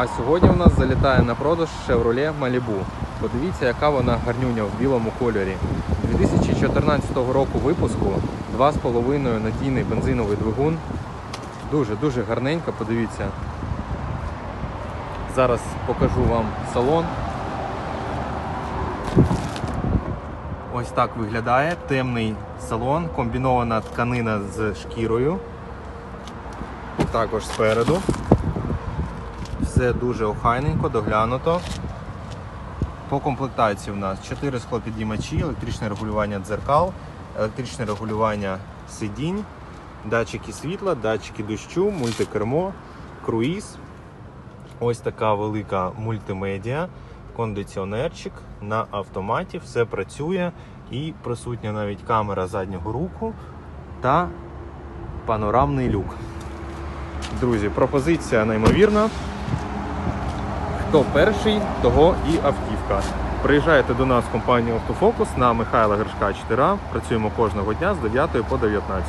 А сьогодні у нас залітає на продаж Chevrolet Malibu. Подивіться, яка вона гарнюня в білому кольорі. 2014 року випуску 2,5 надійний бензиновий двигун. Дуже-дуже гарненько, подивіться. Зараз покажу вам салон. Ось так виглядає темний салон, комбінована тканина з шкірою. Також спереду. Все дуже охайненько, доглянуто. По комплектації в нас 4 склопідіймачі, електричне регулювання дзеркал, електричне регулювання сидінь, датчики світла, датчики дощу, мультикермо, круїз. Ось така велика мультимедіа, кондиціонерчик на автоматі, все працює і присутня навіть камера заднього руху та панорамний люк. Друзі, пропозиція неймовірна. Хто перший, того і автівка. Приїжджайте до нас в компанію Автофокус на Михайла Гершка 4. Працюємо кожного дня з 9 по 19.